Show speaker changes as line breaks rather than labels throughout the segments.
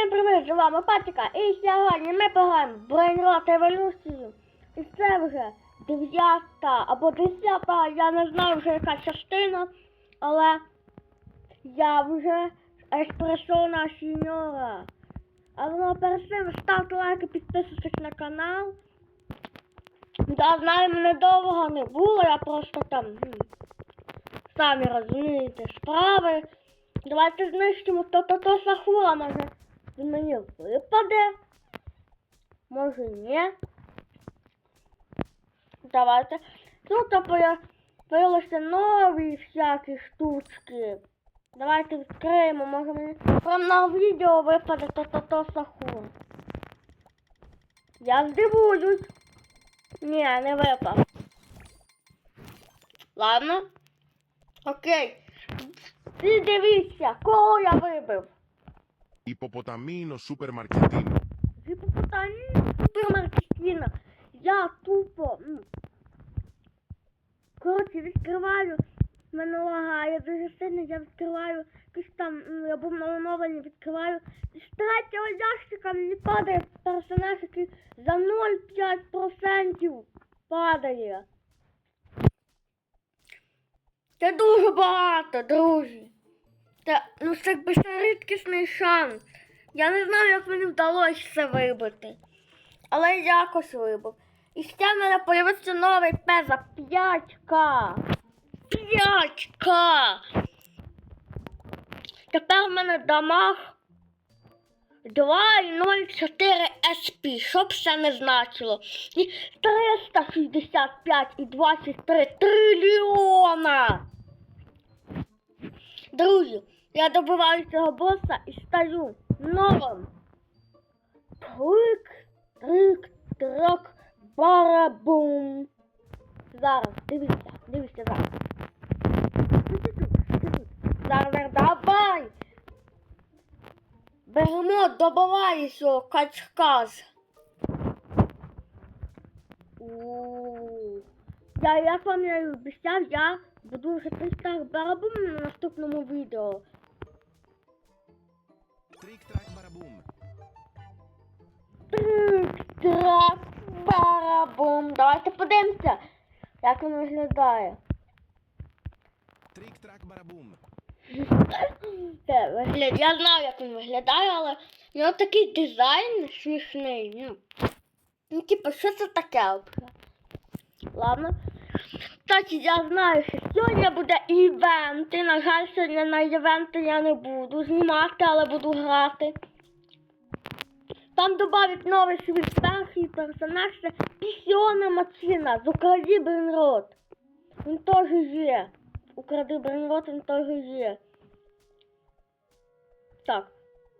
Всім привіт, з вами Патіка. І сьогодні ми пограємо в Брейнрот Еволюцію. І це вже дев'ята або десята, я не знаю вже яка частина, але я вже еспресона сіньора. Але ну, перед цим ставте лайки, підписуйтесь на канал. Я знаю, мене довго не було, я просто там, самі розумієте, справи. Давайте знищимо то-то-то сахура, може він мені випаде. Може ні. Давайте. Тут поя- появилися нові всякі штучки. Давайте відкриємо, може мені прям на відео випаде то-то-то сахур. Я здивуюсь. Ні, не випав. Ладно. Окей. Ти дивіться, кого я вибив.
Ipopotамino supermarketino.
Гіпопотамі супермаркетіна. Я тупо. Коротше, відкриваю. Мене лагає дуже сильно, я відкриваю якийсь там, я був оновленні, відкриваю. З третього ящика мені падає персонаж, який за 0,5% падає. Це дуже багато, друзі. Та, ну це ще рідкісний шанс. Я не знаю, як мені вдалося це вибити. Але якось вибив. І ще в мене появився новий пеза 5К. 5К. Тепер в мене дамаг 2,04 SP, що б це не значило. І 365 і 23 трильйона. Друзі, я добиваю цього боса і стаю новим. Трик, трик, трак, барабум. Зараз, дивіться, дивіться зараз. Зараз, давай. Беремо, добиває цього качка. Ууу. Я, як вам я обіцяв, я буду вже 300 барабум на наступному відео. Трак, барабум. Давайте подивимося, як він виглядає.
Barabum.
Це вигляд... Я знаю, як він виглядає, але в нього такий дизайн смішний. Ну, ну типу, що це таке? Ладно. Кстати, я знаю, що сьогодні буде івенти. На жаль, сьогодні на івенти я не буду знімати, але буду грати. Там додають новий свій перший персонаж, це Пісіона Мацина з Укради Бренрот. Він теж є. Укради Бренрот, він теж є. Так.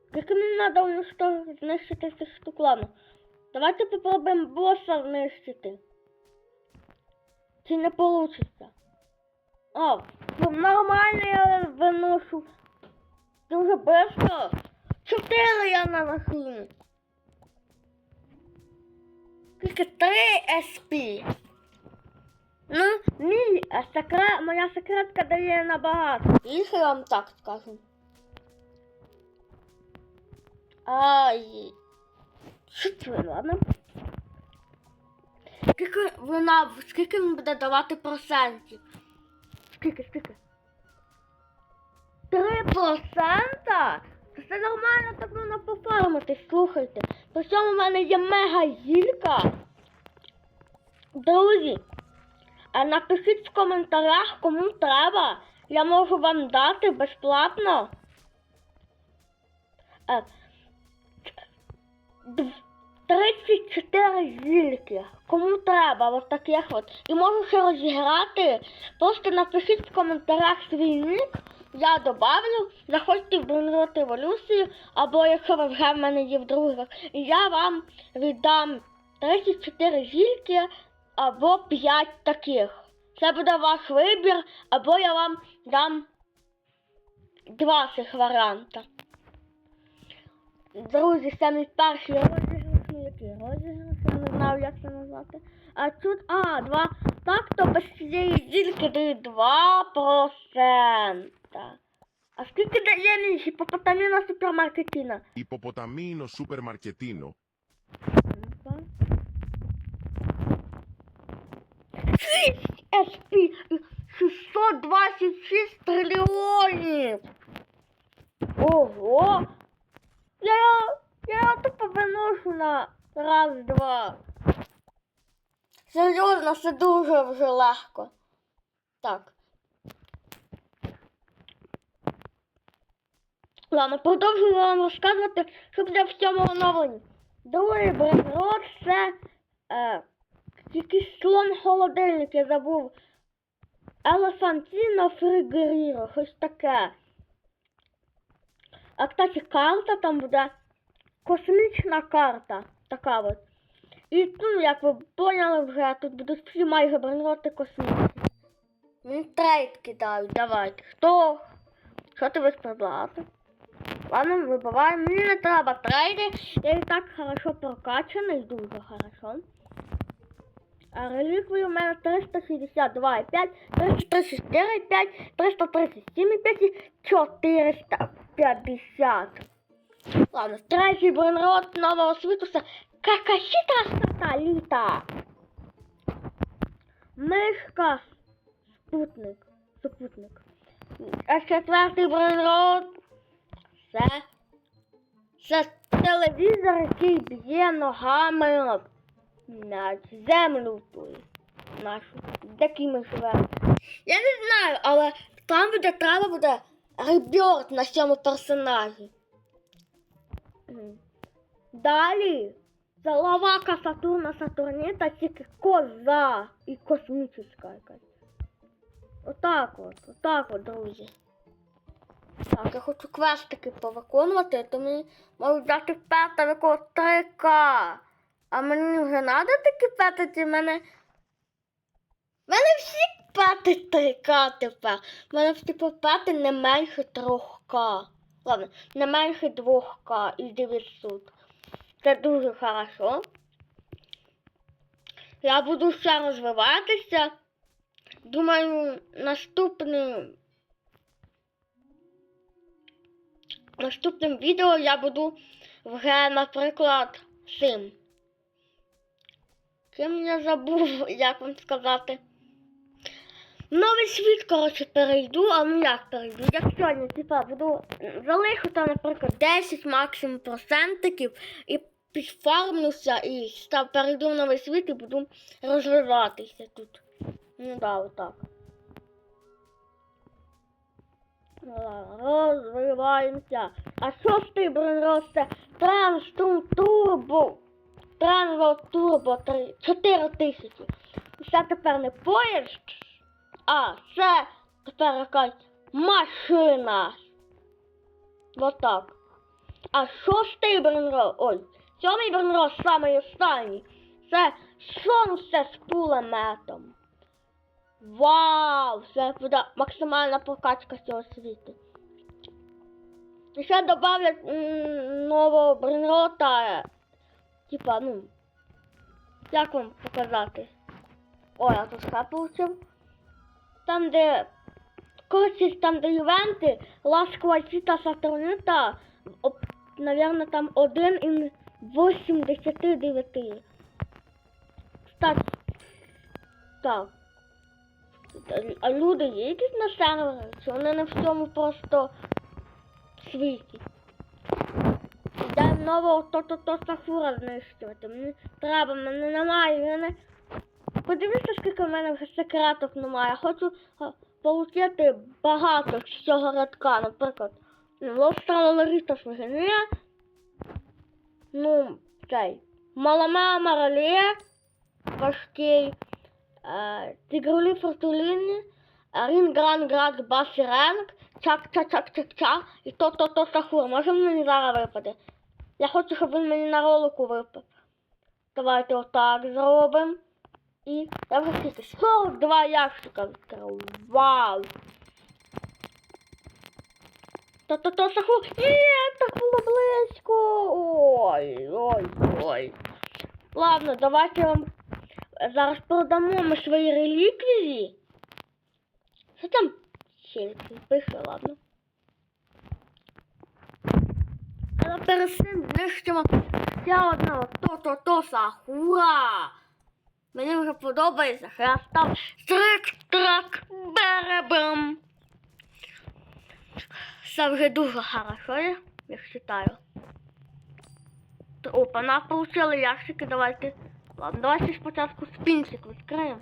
Скільки мені треба уничтожити, знищити цих штук? Давайте попробуємо боса знищити. Чи не получится? А, ну нормально я виношу. Дуже быстро. Чотири я наношу. Тільки три СП. Ну, мій а секрет, моя секретка дає набагато. Більше я вам так скажу. Ай. Це, ладно? Скільки вона, скільки він буде давати процентів? Скільки, скільки? Три процента? Це нормально так можна пофармити, слухайте. При цьому в мене є мега гілька. Друзі, а напишіть в коментарях, кому треба. Я можу вам дати безплатно. Е, 34 зільки. Кому треба, ось таких от. І можу ще розіграти. Просто напишіть в коментарях свій ник. Я добавлю, заходьте в Брунрот Еволюцію, або якщо ви вже в мене є в друзях, я вам віддам 34 зільки або 5 таких. Це буде ваш вибір, або я вам дам два цих варіанта. Друзі, це мій перший розіграш, чи розіграш, я не знаю, як це назвати. А тут, а, два. Так, то без цієї дільки 2%. А скільки дає мені гіпопотаміна
супермаркетіна? Гіпопотаміно
супермаркетіно. СП! 626 трильйонів! Ого! Я, я, я тупо виношу на раз-два. Серйозно, це дуже вже легко. Так. Ладно, продовжую вам розказувати, що буде в цьому оновленні. Другий бренрод це е, якийсь слон холодильник, я забув. Елефантіно Фригеріро, щось таке. А кстати, карта там буде космічна карта. Така от. І ну, як ви поняли вже, тут будуть всі майже бренроти космічні. Мені трейд кидають, давайте. Хто? Що ти будеш предлагати? Ладно, вибиваємо. Мені не треба трейди. Я і так хорошо прокачаний, дуже хорошо. А реліквії у мене 362,5, 334,5, 337,5 і 450. Ладно, третій бренрод нового світу це Какашіта Саталіта. Мишка спутник. Супутник. А четвертий бренрод це, це телевізор, який б'є ногами на землю ту нашу, де ми живемо. Я не знаю, але там буде треба буде реберт на цьому персонажі. Далі це лавака Сатурна Сатурніта, тільки коза і космічна якась. Отак от, отак от, друзі. Так, я хочу квестики повиконувати, то мені можуть дати пета якогось 3К. А мені вже треба такі пети, в мене. В мене всі пети 3К тепер. У мене типу пети не менше 3К. Ладно, не менше 2К і 900. Це дуже хорошо. Я буду ще розвиватися. Думаю, наступний. Наступним відео я буду вже, наприклад, цим. Ким я забув, як вам сказати. Новий світ, коротше, перейду, а ну як перейду? Як сьогодні, типа, буду залишу там, наприклад, 10 максимум процентиків і підфармлюся і став, перейду в новий світ і буду розвиватися тут. Ну да, отак. Розвиваємося. А шостий бронрос це Транструм Турбо. Трансворд Турбо 3, 4 тисячі. Це тепер не поїзд, а це тепер якась машина. Отак. А шостий бронрос, ой, сьомий бронрос, самий останній. Це сонце з пулеметом. Вау! Це буде максимальна прокачка цього світу. І ще добавлять нового бренрота. Типа, ну. Як вам показати? О, я тут ще получив. Там, де. Коротше, там, де івенти, Ласкова Сіта Сатурнита, об, наверное, там один із 89. Кстати, так. А люди є на сервері? Чи вони не в цьому просто світі? Дай нового то-то-то сафура знищувати. Мені треба, мене немає, мене. Подивіться, скільки в мене вже секреток немає. Я хочу а, получити багато з цього рядка, наприклад. Лостра Лорітос вигинує. Ну, цей. Маламеа Маралія. Важкий. Е, Тигрулі Фортуліні, Рін Гран Град Басі Ренк, чак чак чак чак чак і то то то сахур. Може мені зараз випаде? Я хочу, щоб він мені на ролику випав. Давайте отак зробимо. І я вже скільки 42 ящика відкрив. Вау! То то то сахур. Ні, так було близько. Ой, ой, ой. Ладно, давайте вам зараз продамо ми свої реліквії. Що там ще пише, ладно. перед цим знищимо ще одного то-то-тоса. Ура! Мені вже подобається, став стрик-трак беребем. Це вже дуже хорошо, я вважаю. Опа, нас получили ящики, давайте. Ладно, давайте спочатку спінчик відкриємо.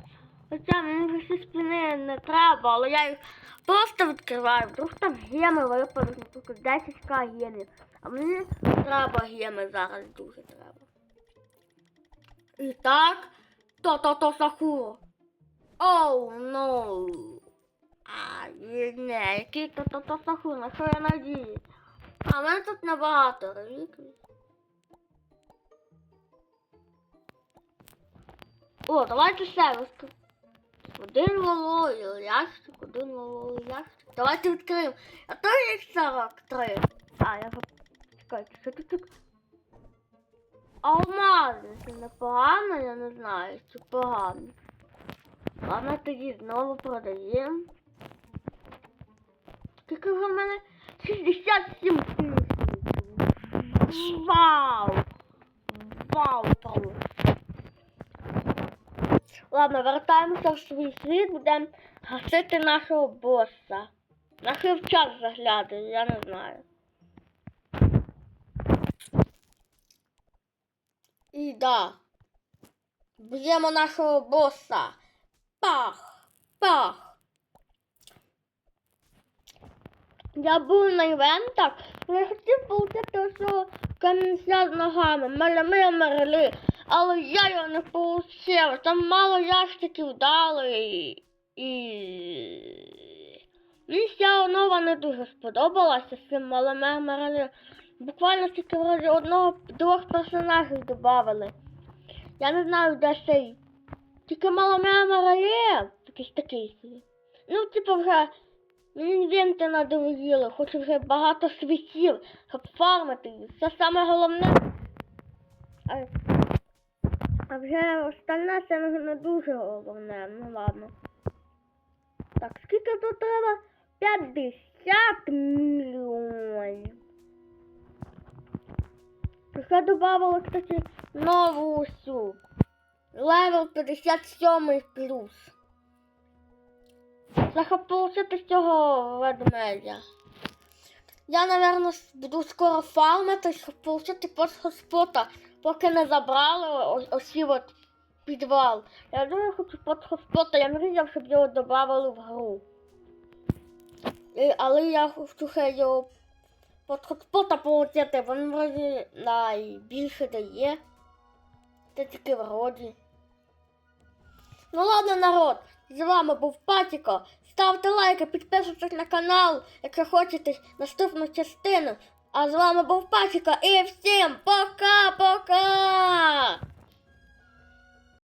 Хоча мені вже всі спини не треба, але я їх просто відкриваю. Вдруг там геми випадуть, наприклад, 10к гемів. А мені треба геми зараз дуже треба. І так, то-то-то Сакуро. Оу, ну. А, не, який Сакуро, на що я? А в тут набагато реліквій. О, давайте ще. Один вало ящик, один вало ящик. Давайте відкриємо. А то їх 43. А, я. Чекайте, що тут? Алмази, це непогано, я не знаю, чи погано. Ладно, тоді знову продаємо. Скільки в мене 67 тисяч. Вау! Вау, просто. Ладно, вертаємося в свій світ, будемо гасити нашого боса. На що в час заглядаю, я не знаю. І да. Б'ємо нашого боса. Пах! Пах! Я був на івентах, я хотів получити цього камінця з ногами, меля мерли, але я його не получив. Там мало ящиків дали і. Мені ця нова не дуже сподобалася з цим малими мерли. Буквально тільки вроді одного двох персонажів додали. Я не знаю, де цей. Тільки малами мерли. Якийсь такий собі. Ну, типу, вже мені вінти надоїли, хочу вже багато світів, щоб фармити. Це саме головне. А, а вже остальне це не дуже головне, ну ладно. Так, скільки тут треба? 50 мільйонів. Ще добавили, кстати, нову усю. Левел 57 плюс. Щоб з цього ведмедя. Я, напевно, буду скоро фармити, щоб отримати подхоспота, поки не забрали о- ось ці от підвал. Я дуже хочу подхоспота, я мріяв, щоб його додали в гру. І, але я хочу його подхоспота отримати, він вроді найбільше дає. Це тільки вроді. Ну ладно, народ, з вами був Патіко. Ставте лайки, підписуйтесь на канал, якщо хочете наступну частину. А з вами був Патіко і всім пока-пока!